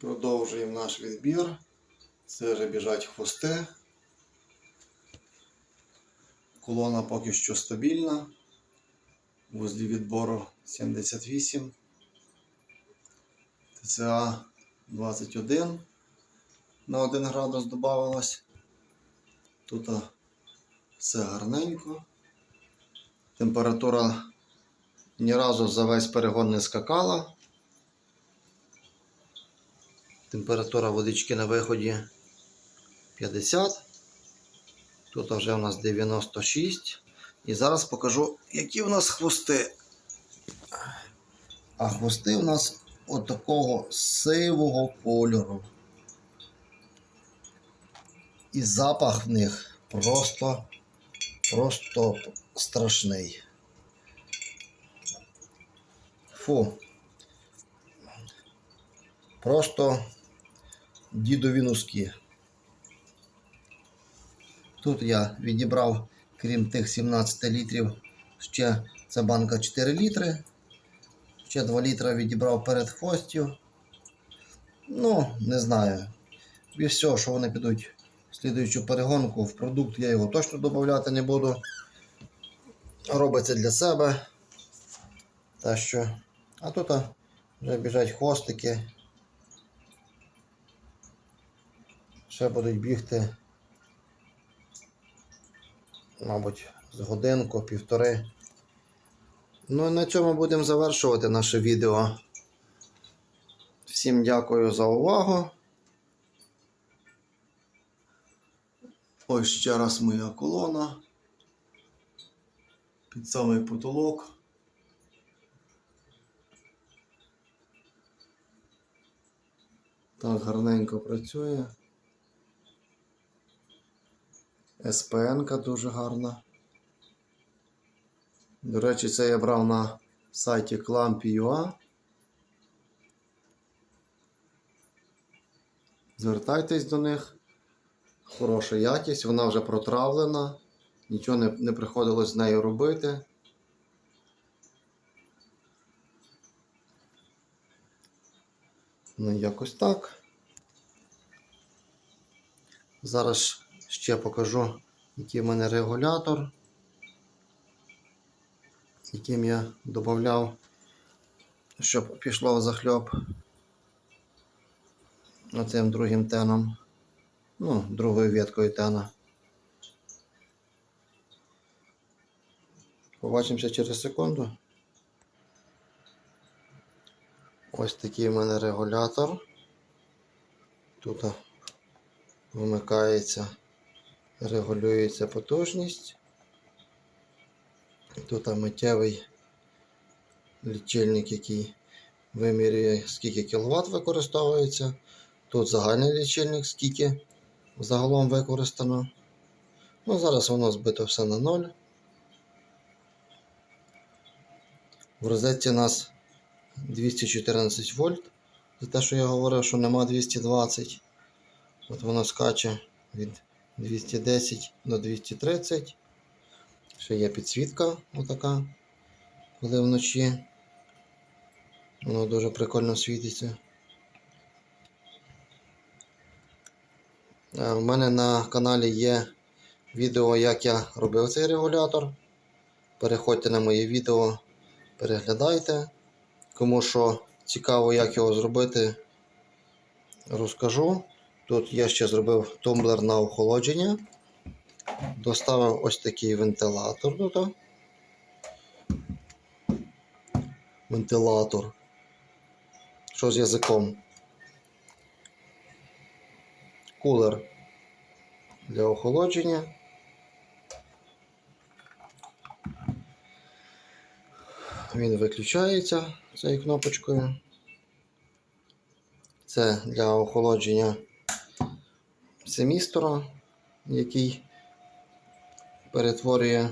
Продовжуємо наш відбір. Це вже біжать хвости. Колона поки що стабільна. Вузлі відбору 78. ТЦА 21 на 1 градус додавалось. Тут все гарненько. Температура ні разу за весь перегон не скакала. Температура водички на виході 50. Тут вже у нас 96. І зараз покажу, які у нас хвости. А хвости у нас от сивого кольору. І запах в них просто, просто страшний. Фу. Просто дідові носки. Тут я відібрав, крім тих 17 літрів, ще це банка 4 літри. Ще 2 літра відібрав перед хвостю. Ну, не знаю. І все, що вони підуть в слідуючу перегонку, в продукт я його точно додати не буду. Робиться для себе. Та що. А тут вже біжать хвостики. Ще будуть бігти, мабуть, з годинку, півтори. Ну і на цьому будемо завершувати наше відео. Всім дякую за увагу. Ось ще раз моя колона. Під самий потолок. Так, гарненько працює. СПН дуже гарна. До речі, це я брав на сайті Clamp.ua. Звертайтесь до них. Хороша якість, вона вже протравлена, нічого не, не приходилось з нею робити. Ну, якось так. Зараз ще покажу, який в мене регулятор, яким я додавав, щоб пішло в захльоп оцим другим теном. Ну, другою веткою тена. Побачимося через секунду. Ось такий в мене регулятор. Тут вмикається, регулюється потужність. Тут миттєвий лічильник, який вимірює, скільки кВт використовується. Тут загальний лічильник, скільки загалом використано. Ну, зараз воно збито все на ноль. В розетці у нас 214 вольт. За те, що я говорив, що нема 220. От воно скаче від 210 до 230. Ще є підсвітка отака, коли вночі. Воно дуже прикольно світиться. У мене на каналі є відео, як я робив цей регулятор. Переходьте на моє відео, переглядайте. Кому що цікаво, як його зробити, розкажу. Тут я ще зробив тумблер на охолодження. Доставив ось такий вентилятор тут. Вентилятор. Що з язиком? Кулер для охолодження. Він виключається цією кнопочкою. Це для охолодження семістора, який перетворює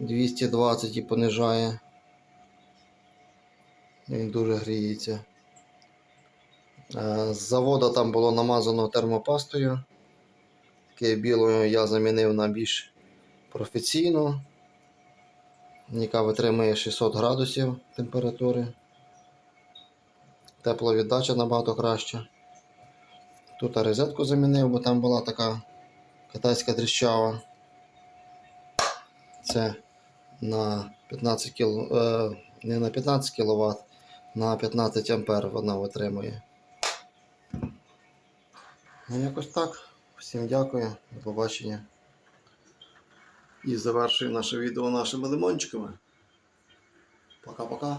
220 і понижає. Він дуже гріється. Е, З заводу там було намазано термопастою. Таке білою я замінив на більш професійну, яка витримує 600 градусів температури. тепловіддача набагато краща. Тут розетку замінив, бо там була така китайська дріщава. Це на 15 кіл... е, не на 15 кВт, на 15 ампер вона витримує. Ну, якось так. Всім дякую, до побачення. І завершую наше відео нашими лимончиками. Пока-пока.